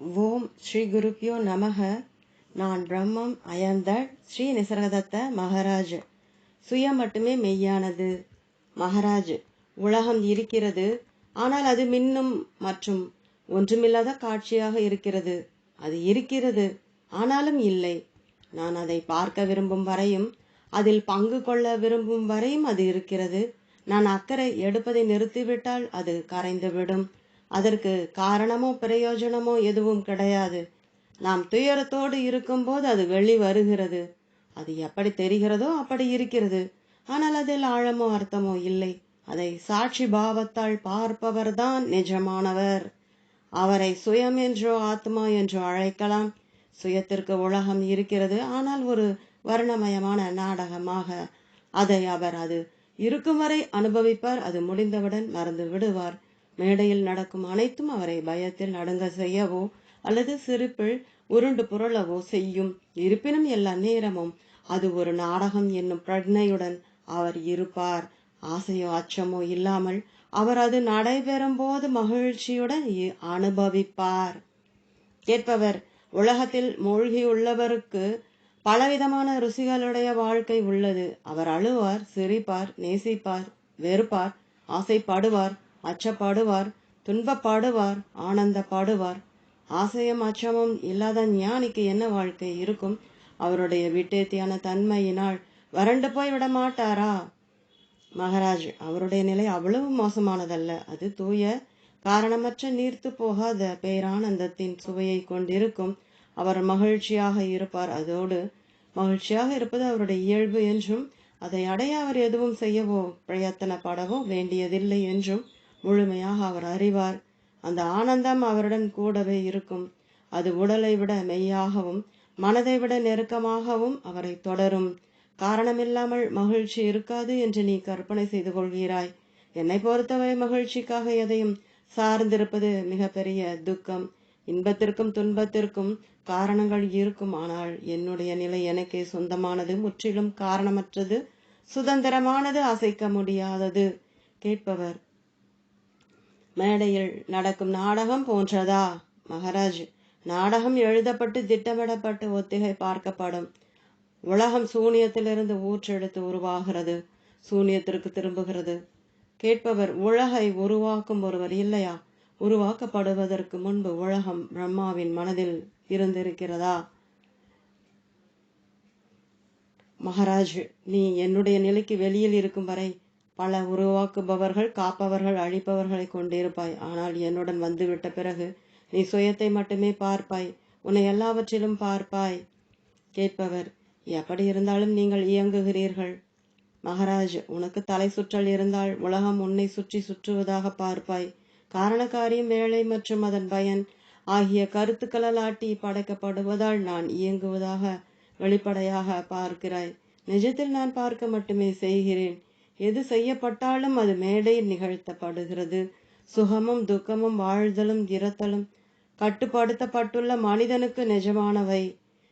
ஓம் ஸ்ரீ குருப்பியோ நமக. நான் பிரம்மம் ஐயம் ஸ்ரீ நிசர்கதத்த மகராஜ். சுயம் மட்டுமே மெய்யானது. மகராஜ் உலகம் இருக்கிறது. ஆனால் அது மின்னும் மற்றும் ஒன்றுமில்லாத காட்சியாக இருக்கிறது. அது இருக்கிறது. ஆனாலும் இல்லை. நான் அதை பார்க்க விரும்பும் வரையும் அதில் பங்கு கொள்ள விரும்பும் வரையும் அது இருக்கிறது. நான் அக்கறை எடுப்பதை நிறுத்திவிட்டால் அது கரைந்துவிடும். அதற்கு காரணமோ பிரயோஜனமோ எதுவும் கிடையாது. நாம் துயரத்தோடு இருக்கும்போது அது வெளி வருகிறது. அது எப்படி தெரிகிறதோ அப்படி இருக்கிறது. ஆனால் அதில் ஆழமோ அர்த்தமோ இல்லை. அதை சாட்சி பாவத்தால் பார்ப்பவர்தான் நிஜமானவர். அவரை சுயம் என்றோ ஆத்மா என்றோ அழைக்கலாம். சுயத்திற்கு உலகம் இருக்கிறது. ஆனால் ஒரு வர்ணமயமான நாடகமாக அதை அவர் அது இருக்கும் வரை அனுபவிப்பார். அது முடிந்தவுடன் மறந்து விடுவார். மேடையில் நடக்கும் அனைத்தும் அவரை பயத்தில் நடுங்க செய்யவோ அல்லது சிரிப்பில் உருண்டு புரளவோ செய்யும். இருப்பினும் எல்லா நேரமும் அது ஒரு நாடகம் என்னும் பிரஜையுடன் அவர் இருப்பார். ஆசையோ அச்சமோ இல்லாமல் அவர் அது நடைபெறும் போது மகிழ்ச்சியுடன் அனுபவிப்பார். கேட்பவர் உலகத்தில் மூழ்கியுள்ளவருக்கு பலவிதமான ருசிகளுடைய வாழ்க்கை உள்ளது. அவர் அழுவார் சிரிப்பார் நேசிப்பார் வெறுப்பார் ஆசைப்படுவார் அச்சப்படுவார் துன்பப்படுவார் ஆனந்தப்படுவார். ஆசையும் அச்சமும் இல்லாத ஞானிக்கு என்ன வாழ்க்கை இருக்கும்? அவருடைய விட்டேத்தியான தன்மையினால் வறண்டு போய் விட மாட்டாரா மகாராஜ் அவருடைய நிலை அவ்வளவு மோசமானதல்ல. அது தூய காரணமற்ற நீர்த்து போகாத பேரானந்தத்தின் சுவையை கொண்டிருக்கும். அவர் மகிழ்ச்சியாக இருப்பார். அதோடு மகிழ்ச்சியாக இருப்பது அவருடைய இயல்பு என்றும் அதை அடைய அவர் எதுவும் செய்யவோ பிரயத்தனப்படவோ வேண்டியதில்லை என்றும் முழுமையாக அவர் அறிவார். அந்த ஆனந்தம் அவருடன் கூடவே இருக்கும். அது உடலை விட மெய்யாகவும் மனதை விட நெருக்கமாகவும் அவரை தொடரும். காரணமில்லாமல் மகிழ்ச்சி இருக்காது என்று நீ கற்பனை செய்து கொள்கிறாய். என்னை பொறுத்தவரை மகிழ்ச்சிக்காக எதையும் சார்ந்திருப்பது மிகப்பெரிய துக்கம். இன்பத்திற்கும் துன்பத்திற்கும் காரணங்கள் இருக்கும். ஆனால் என்னுடைய நிலை எனக்கே சொந்தமானது முற்றிலும் காரணமற்றது சுதந்திரமானது அசைக்க முடியாதது. கேட்பவர் மேடையில் நடக்கும் நாடகம் போன்றதா? மகாராஜ் நாடகம் எழுதப்பட்டு திட்டமிடப்பட்டு ஒத்திகை பார்க்கப்படும். உலகம் சூனியத்திலிருந்து ஊற்றெடுத்து உருவாகிறது. சூனியத்திற்கு திரும்புகிறது. கேட்பவர் உலகை உருவாக்கும் ஒருவர் இல்லையா? உருவாக்கப்படுவதற்கு முன்பு உலகம் பிரம்மாவின் மனதில் இருந்திருக்கிறதா? மகாராஜ் நீ என்னுடைய நிலைக்கு வெளியில் இருக்கும் வரை பல உருவாக்குபவர்கள் காப்பவர்கள் அழிப்பவர்களை கொண்டிருப்பாய். ஆனால் என்னுடன் வந்துவிட்ட பிறகு நீ சுயத்தை மட்டுமே பார்ப்பாய். உன்னை எல்லாவற்றிலும் பார்ப்பாய். கேட்பவர் எப்படி இருந்தாலும் நீங்கள் இயங்குகிறீர்கள். மகாராஜ் உனக்கு தலை சுற்றல் இருந்தால் உலகம் உன்னை சுற்றி சுற்றுவதாக பார்ப்பாய். காரணக்காரியம் வேலை மற்றும் அதன் பயன் ஆகிய கருத்துக்களாட்டி படைக்கப்படுவதால் நான் இயங்குவதாக வெளிப்படையாக பார்க்கிறாய். நிஜத்தில் நான் பார்க்க மட்டுமே செய்கிறேன். எது செய்யப்பட்டாலும் அது மேடையில் நிகழ்த்தப்படுகிறது. சுகமும் துக்கமும் வாழ்தலும் இறத்தலும் கட்டுப்படுத்தப்பட்டுள்ள மனிதனுக்கு நிஜமானவை.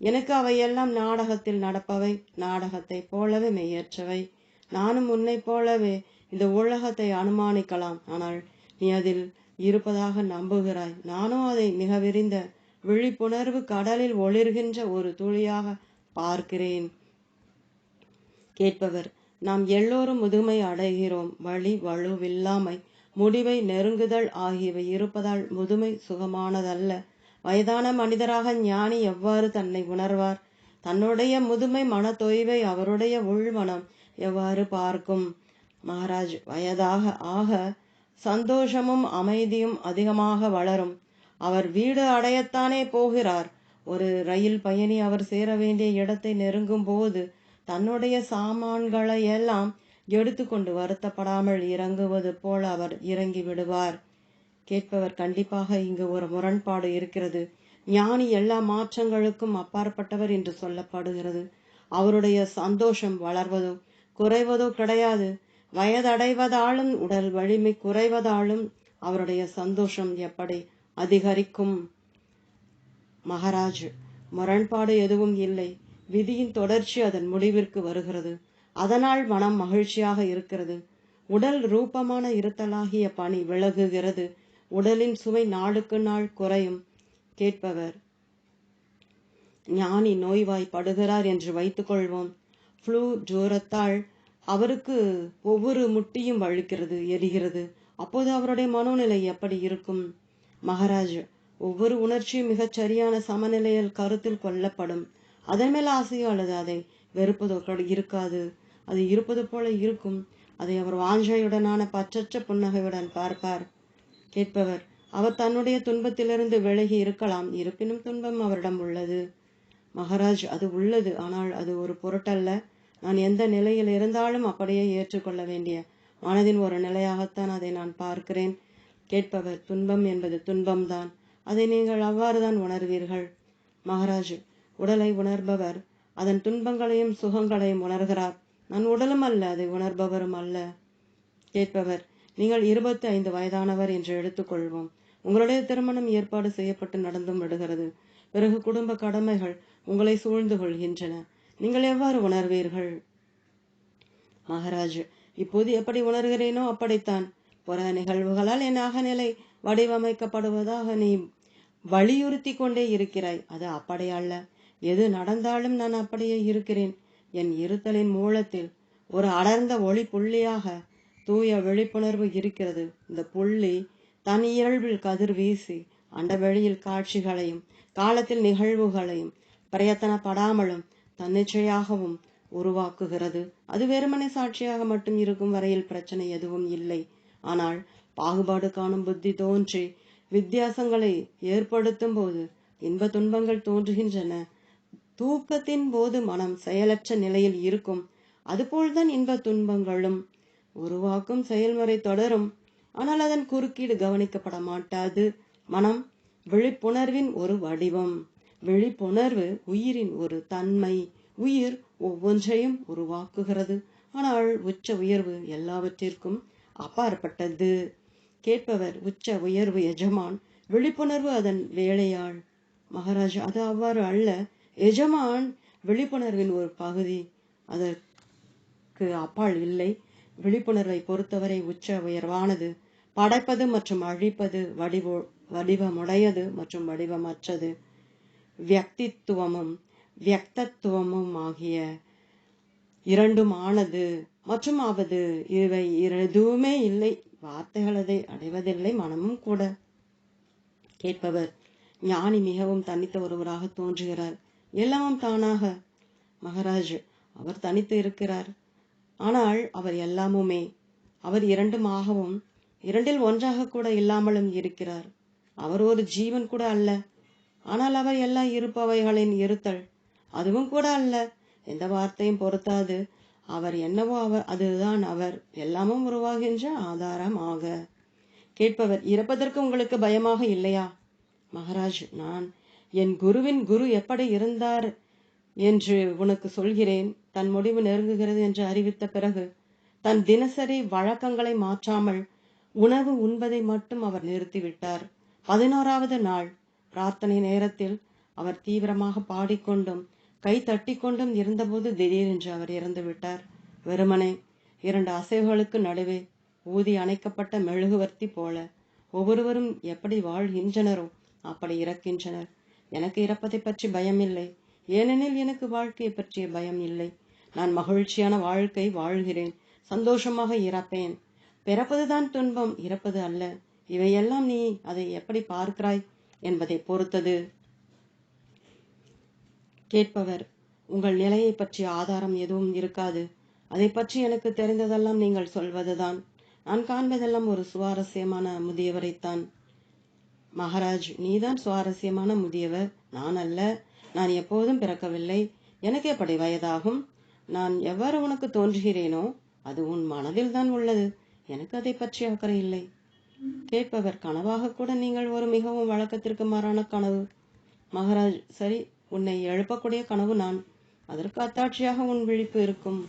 எனக்கு அவையெல்லாம் நாடகத்தில் நடப்பவை நாடகத்தைப் போலவே மெய்யற்றவை. நானும் உன்னை போலவே இந்த உலகத்தை அனுமானிக்கலாம். ஆனால் நீ அதில் இருப்பதாக நம்புகிறாய். நானும் அதை மிக விரிந்த விழிப்புணர்வு கடலில் ஒளிர்கின்ற ஒரு துளியாக பார்க்கிறேன். கேட்பவர் நாம் எல்லோரும் முதுமை அடைகிறோம். வழி வலுவில்லாமை முடிவை நெருங்குதல் ஆகியவை இருப்பதால் முதுமை சுகமானதல்ல. வயதான மனிதராக ஞானி எவ்வாறு தன்னை உணர்வார்? தன்னுடைய முதுமை மன தொய்வை அவருடைய உள்மனம் எவ்வாறு பார்க்கும்? மகாராஜ் வயதாக ஆக சந்தோஷமும் அமைதியும் அதிகமாக வளரும். அவர் வீடு அடையத்தானே போகிறார். ஒரு ரயில் பயணி அவர் சேர வேண்டிய இடத்தை நெருங்கும் போது தன்னுடைய சாமான்களை எல்லாம் எடுத்துக்கொண்டு வருத்தப்படாமல் இறங்குவது போல் அவர் இறங்கி விடுவார். கேட்பவர் கண்டிப்பாக இங்கு ஒரு முரண்பாடு இருக்கிறது. ஞானி எல்லா மாற்றங்களுக்கும் அப்பாற்பட்டவர் என்று சொல்லப்படுகிறது. அவருடைய சந்தோஷம் வளர்வதோ குறைவதோ கிடையாது. வயதடைவதாலும் உடல் வலிமை குறைவதாலும் அவருடைய சந்தோஷம் எப்படி அதிகரிக்கும்? மகாராஜ் முரண்பாடு எதுவும் இல்லை. விதியின் தொடர்ச்சி அதன் முடிவிற்கு வருகிறது. அதனால் மனம் மகிழ்ச்சியாக இருக்கிறது. உடல் ரூபமான இருத்தலாகிய பணி விலகுகிறது. உடலின் சுவை நாளுக்கு நாள் குறையும் கேட்பவர். ஞானி நோய்வாய்ப்படுகிறார் என்று வைத்துக்கொள்வோம் ஃப்ளூ ஜோரத்தால் அவருக்கு ஒவ்வொரு முட்டியும் வழுக்கிறது எரிகிறது. அப்போது அவருடைய மனோநிலை எப்படி இருக்கும்? மகாராஜ் ஒவ்வொரு உணர்ச்சியும் மிகச் சரியான சமநிலையில் கருத்தில் கொள்ளப்படும். அதன் மேல் ஆசையோ அல்லது அதை வெறுப்பதோ இருக்காது. அது இருப்பது போல இருக்கும். அதை அவர் வாஞ்சையுடனான பச்சற்ற புன்னகையுடன் பார்ப்பார். கேட்பவர் அவர் தன்னுடைய துன்பத்திலிருந்து விலகி இருக்கலாம். இருப்பினும் துன்பம் அவரிடம் உள்ளது. மகாராஜ் அது உள்ளது. ஆனால் அது ஒரு பொருட்டல்ல. நான் எந்த நிலையில் இருந்தாலும் அப்படியே ஏற்றுக்கொள்ள வேண்டிய மனதின் ஒரு நிலையாகத்தான் அதை நான் பார்க்கிறேன். கேட்பவர் துன்பம் என்பது துன்பம்தான். அதை நீங்கள் அவ்வாறுதான் உணர்வீர்கள். மகாராஜ் உடலை உணர்பவர். அதன் துன்பங்களையும் சுகங்களையும் உணர்கிறார். நான் உடலும் அல்ல அதை உணர்பவரும் அல்ல. கேட்பவர் நீங்கள் இருபத்தி ஐந்து வயதானவர் என்று எடுத்துக்கொள்வோம். உங்களுடைய திருமணம் ஏற்பாடு செய்யப்பட்டு நடந்தும் விடுகிறது. பிறகு குடும்ப கடமைகள் உங்களை சூழ்ந்து கொள்கின்றன. நீங்கள் எவ்வாறு உணர்வீர்கள்? மகாராஜ் இப்போது எப்படி உணர்கிறேனோ அப்படித்தான். புற நிகழ்வுகளால் என் அகநிலை வடிவமைக்கப்படுவதாக நீ வலியுறுத்தி கொண்டே இருக்கிறாய். அது அப்படி அல்ல. எது நடந்தாலும் நான் அப்படியே இருக்கிறேன். என் இருத்தலின் மூலத்தில் ஒரு அடர்ந்த ஒளி புள்ளியாக தூய விழிப்புணர்வு இருக்கிறது. இந்த புள்ளி தன் இயல்பில் கதிர் வீசி அண்டவெளியில் காட்சிகளையும் காலத்தில் நிகழ்வுகளையும் பிரயத்தனப்படாமலும் தன்னிச்சையாகவும் உருவாக்குகிறது. அது வெறுமனை சாட்சியாக மட்டும் இருக்கும் வரையில் பிரச்சனை எதுவும் இல்லை. ஆனால் பாகுபாடு காணும் புத்தி தோன்றி வித்தியாசங்களை ஏற்படுத்தும் போது இன்ப துன்பங்கள் தோன்றுகின்றன. தூக்கத்தின் போது மனம் செயலற்ற நிலையில் இருக்கும். அதுபோல்தான் இன்ப துன்பங்களும். உருவாக்கும் செயல்முறை தொடரும். ஆனால் அதன் குறுக்கீடு கவனிக்கப்பட மாட்டாது மனம் விழிப்புணர்வின் ஒரு வடிவம். விழிப்புணர்வு உயிரின் ஒரு தன்மை. உயிர் ஒவ்வொன்றையும் உருவாக்குகிறது. ஆனால் உச்ச உயர்வு எல்லாவற்றிற்கும் அப்பாற்பட்டது. கேட்பவர் உச்ச உயர்வு எஜமான். விழிப்புணர்வு அதன் வேலையாள். மகாராஜா அது அவ்வாறு அல்ல. எஜமான் விழிப்புணர்வின் ஒரு பகுதி. அதற்கு அப்பால் இல்லை. விழிப்புணர்வை பொறுத்தவரை உச்ச உயர்வானது. படைப்பது மற்றும் அழிப்பது வடிவோ வடிவமுடையது மற்றும் வடிவமற்றது. வியக்தித்துவமும் வியக்தத்துவமும் ஆகிய இரண்டும் ஆனது மற்றும் ஆவது இவை எதுவுமே இல்லை. வார்த்தைகள் அதை அடைவதில்லை மனமும் கூட. கேட்பவர் ஞானி மிகவும் தனித்த ஒருவராக தோன்றுகிறார். எல்லாம் தானாக. மகாராஜ் அவர் தனித்து இருக்கிறார். ஆனால் அவர் எல்லாமுமே அவர் இரண்டுமாகவும் இரண்டில் ஒன்றாக கூட இல்லாமலும் இருக்கிறார். அவர் ஒரு ஜீவன் கூட அல்ல. ஆனால் அவர் எல்லா இருப்பவைகளின் இருத்தல் அதுவும் கூட அல்ல. எந்த வார்த்தையும் பொருத்தாது. அவர் என்னவோ அவர் அதுதான் அவர். எல்லாமும் உருவாகின்ற ஆதாரம் ஆக. கேட்பவர் இறப்பதற்கு உங்களுக்கு பயமாக இல்லையா? மகாராஜ் நான் என் குருவின் குரு எப்படி இருந்தார் என்று உனக்கு சொல்கிறேன். தன் முடிவு நெருங்குகிறது என்று அறிவித்த பிறகு தன் தினசரி வழக்கங்களை மாற்றாமல் உணவு உண்பதை மட்டும் அவர் நிறுத்திவிட்டார். பதினோராவது நாள் பிரார்த்தனை நேரத்தில் அவர் தீவிரமாக பாடிக்கொண்டும் கை தட்டி கொண்டும் இருந்தபோது திடீரென்று அவர் இறந்து விட்டார். வெறுமனே இரண்டு அசைவுகளுக்கு நடுவே ஊதி அணைக்கப்பட்ட மெழுகுவர்த்தி போல ஒவ்வொருவரும் எப்படி வாழ்கின்றனரோ அப்படி இறக்கின்றனர். எனக்கு இறப்பதை பற்றி பயம் இல்லை ஏனெனில் எனக்கு வாழ்க்கையை பற்றிய பயம் இல்லை. நான் மகிழ்ச்சியான வாழ்க்கை வாழ்கிறேன். சந்தோஷமாக இறப்பேன். பிறப்பதுதான் துன்பம் இறப்பது அல்ல. இவையெல்லாம் நீ அதை எப்படி பார்க்கிறாய் என்பதை பொறுத்தது. கேட்பவர் உங்கள் நிலையை பற்றிய ஆதாரம் எதுவும் இருக்காது. அதை பற்றி எனக்கு தெரிந்ததெல்லாம் நீங்கள் சொல்வதுதான். நான் காண்பதெல்லாம் ஒரு சுவாரஸ்யமான முதியவரைத்தான். மகாராஜ் நீதான் சுவாரஸ்யமான முதியவர். நான் அல்ல. நான் எப்போதும் பிறக்கவில்லை. எனக்கே படை வயதாகும் நான் எவ்வாறு உனக்கு தோன்றுகிறேனோ அது உன் மனதில் தான் உள்ளது. எனக்கு அதை பற்றி அக்கறை இல்லை. கேட்பவர் கனவாக கூட நீங்கள் ஒரு மிகவும் வழக்கத்திற்கு மாறான கனவு. மகாராஜ் சரி உன்னை எழுப்பக்கூடிய கனவு நான். அதற்கு அத்தாட்சியாக உன் விழிப்பு இருக்கும்.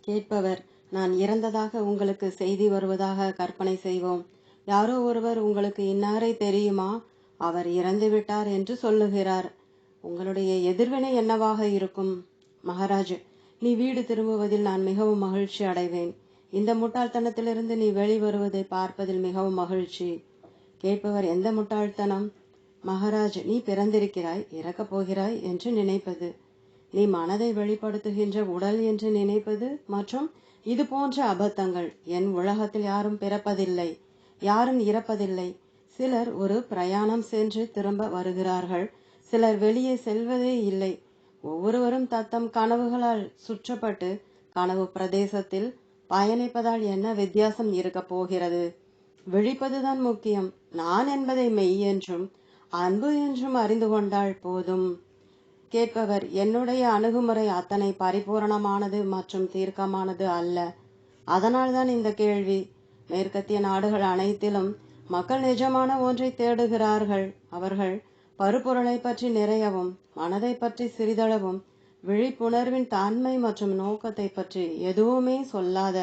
கேட்பவர் நான் இறந்ததாக உங்களுக்கு செய்தி வருவதாக கற்பனை செய்வோம். யாரோ ஒருவர் உங்களுக்கு இன்னாரை தெரியுமா? அவர் இறந்து விட்டார் என்று சொல்லுகிறார். உங்களுடைய எதிர்வினை என்னவாக இருக்கும்? மகாராஜ் நீ வீடு திரும்புவதில் நான் மிகவும் மகிழ்ச்சி அடைவேன். இந்த முட்டாள்தனத்திலிருந்து நீ வெளிவருவதை பார்ப்பதில் மிகவும் மகிழ்ச்சி. கேட்பவர் எந்த முட்டாள்தனம்? மகாராஜ் நீ பிறந்திருக்கிறாய் இறக்கப் போகிறாய் என்று நினைப்பது. நீ மனதை வெளிப்படுத்துகின்ற உடல் என்று நினைப்பது மற்றும் இது போன்ற அபத்தங்கள். என் உலகத்தில் யாரும் பிறப்பதில்லை. யாரும் இறப்பதில்லை. சிலர் ஒரு பிரயாணம் சென்று திரும்ப வருகிறார்கள். சிலர் வெளியே செல்வதே இல்லை. ஒவ்வொருவரும் தத்தம் கனவுகளால் சுற்றப்பட்டு கனவு பிரதேசத்தில் பயணிப்பதால் என்ன வித்தியாசம் இருக்க போகிறது? விழிப்பதுதான் முக்கியம். நான் என்பதை மெய் என்றும் அன்பு என்றும் அறிந்து கொண்டால் போதும். கேட்பவர் என்னுடைய அணுகுமுறை அத்தனை பரிபூரணமானது மற்றும் தீர்க்கமானது அல்ல. அதனால்தான் இந்த கேள்வி மேற்கத்திய நாடுகள் அனைத்திலும் மக்கள் நிஜமான ஒன்றை தேடுகிறார்கள். அவர்கள் பருப்பொருளை பற்றி நிறையவும் மனதை பற்றி சிறிதளவும் விழிப்புணர்வின் தன்மை மற்றும் நோக்கத்தை பற்றி எதுவுமே சொல்லாத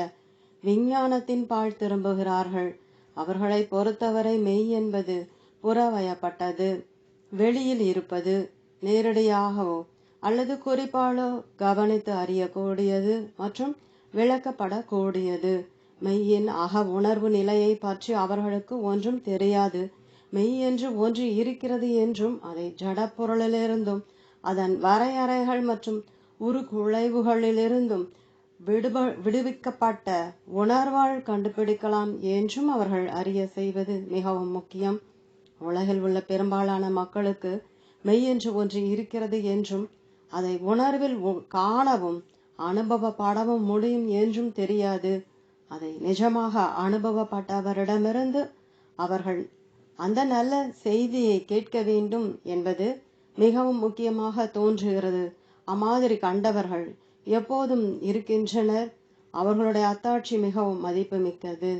விஞ்ஞானத்தின் பால் திரும்புகிறார்கள். அவர்களை பொறுத்தவரை மெய் என்பது புறவயப்பட்டது வெளியில் இருப்பது நேரடியாகவோ அல்லது குறிப்பாலோ கவனித்து அறியக்கூடியது மற்றும் விளக்கப்படக்கூடியது. மெய்யின் அக உணர்வு நிலையை பற்றி அவர்களுக்கு ஒன்றும் தெரியாது. மெய் என்று ஒன்று இருக்கிறது என்றும் அதை ஜடப்பொருளிலிருந்தும் அதன் வரையறைகள் மற்றும் உருகுலைவுகளிலிருந்தும் விடுப விடுவிக்கப்பட்ட உணர்வால் கண்டுபிடிக்கலாம் என்றும் அவர்கள் அறிய செய்வது மிகவும் முக்கியம். உலகில் உள்ள பெரும்பாலான மக்களுக்கு மெய் என்று ஒன்று இருக்கிறது என்றும் அதை உணர்வில் காணவும் அனுபவப்படவும் முடியும் என்றும் தெரியாது. அதை நிஜமாக அனுபவப்பட்டவரிடமிருந்து அவர்கள் அந்த நல்ல செய்தியை கேட்க வேண்டும் என்பது மிகவும் முக்கியமாக தோன்றுகிறது. அம்மாதிரி கண்டவர்கள் எப்போதும் இருக்கின்றனர். அவர்களுடைய அத்தாட்சி மிகவும் மதிப்புமிக்கது.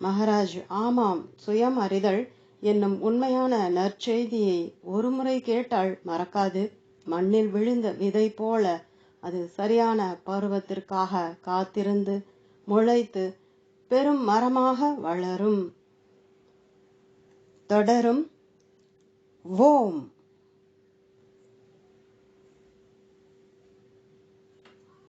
மகாராஜ் ஆமாம் சுயம் அறிதல் என்னும் உண்மையான நற்செய்தியை ஒருமுறை கேட்டால் மறக்காது. மண்ணில் விழுந்த விதை போல அது சரியான பருவத்திற்காக காத்திருந்து முளைத்து பெரும் மரமாக வளரும். தொடரும். ஓம்.